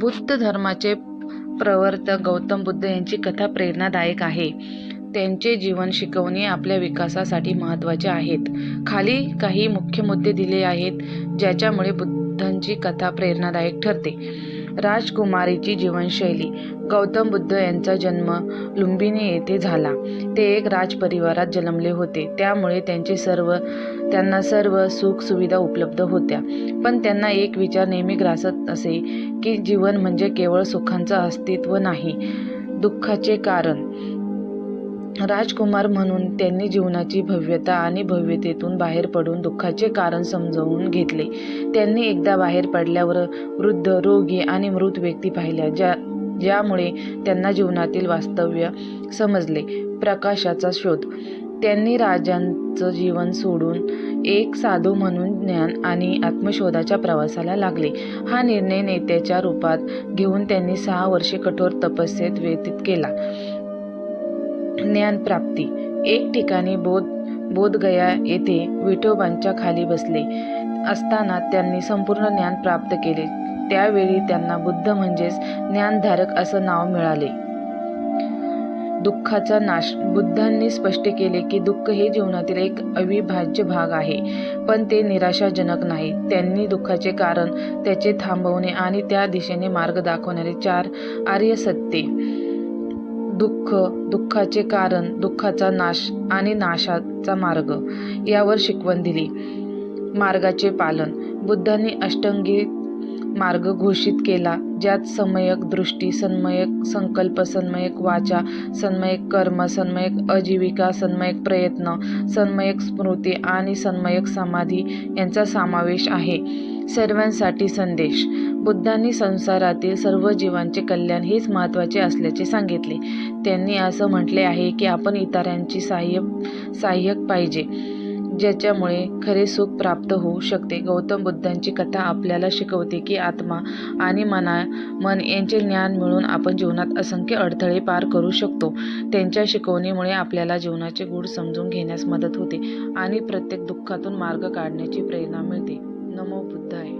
बुद्ध धर्माचे प्रवर्तक गौतम बुद्ध यांची कथा प्रेरणादायक आहे. त्यांचे जीवन शिकवणी आपल्या विकासासाठी महत्त्वाचे आहेत. खाली काही मुख्य मुद्दे दिले आहेत ज्याच्यामुळे बुद्धांची कथा प्रेरणादायक ठरते. राजकुमारीची जीवनशैली. गौतम बुद्ध यांचा जन्म लुंबिनी येथे झाला. ते एक राजपरिवारात जन्मले होते. त्यामुळे त्यांचे सर्व त्यांना सर्व सुख सुविधा उपलब्ध होत्या. पण त्यांना एक विचार नेहमी ग्रासत असे की जीवन म्हणजे केवळ सुखांचं अस्तित्व नाही दुःखाचे कारण. राजकुमार म्हणून त्यांनी जीवनाची भव्यता आणि भव्यतेतून बाहेर पडून दुःखाचे कारण समजावून घेतले. त्यांनी एकदा बाहेर पडल्यावर वृद्ध रोगी आणि मृत व्यक्ती पाहिल्या ज्या ज्यामुळे त्यांना जीवनातील वास्तव्य समजले. प्रकाशाचा शोध. त्यांनी राजांचं जीवन सोडून एक साधू म्हणून ज्ञान आणि आत्मशोधाच्या प्रवासाला लागले. हा निर्णय नेत्याच्या रूपात घेऊन त्यांनी सहा वर्षे कठोर तपस्येत व्यतीत केला. ज्ञानप्राप्ती एक ठिकाणी बोध बोधगया येथे विठोबांच्या खाली बसले असताना त्यांनी संपूर्ण ज्ञान प्राप्त केले. त्यावेळी त्यांना बुद्ध म्हणजेच ज्ञानधारक असं नाव मिळाले. दुःखाचा नाश बुद्धांनी स्पष्ट केले की दुःख हे जीवनातील एक अविभाज्य भाग आहे पण ते निराशाजनक नाही. त्यांनी दुःखाचे कारण त्याचे थांबवणे आणि त्या दिशेने मार्ग दाखवणारे चार आर्य सत्ये दुःख दुःखाचे कारण दुःखाचा नाश आणि नाशाचा मार्ग यावर शिकवण दिली. मार्गाचे पालन. बुद्धांनी अष्टंगी मार्ग घोषित केला ज्यात समयक दृष्टी सन्मयक संकल्प सन्मयक वाचा सन्मयक कर्म सन्मयक आजीविका सन्मयक प्रयत्न सन्मयक स्मृती आणि सन्मयक समाधी यांचा समावेश आहे. सर्वांसाठी संदेश. बुद्धांनी संसारातील सर्व जीवांचे कल्याण हेच महत्त्वाचे असल्याचे सांगितले. त्यांनी असं म्हटले आहे की आपण इतरांची सहाय्य सहाय्यक पाहिजे ज्याच्यामुळे खरे सुख प्राप्त होऊ शकते. गौतम बुद्धांची कथा आपल्याला शिकवते की आत्मा आणि मना मन यांचे ज्ञान मिळून आपण जीवनात असंख्य अडथळे पार करू शकतो. त्यांच्या शिकवणीमुळे आपल्याला जीवनाचे गूढ समजून घेण्यास मदत होते आणि प्रत्येक दुःखातून मार्ग काढण्याची प्रेरणा मिळते. Namo Buddhaya.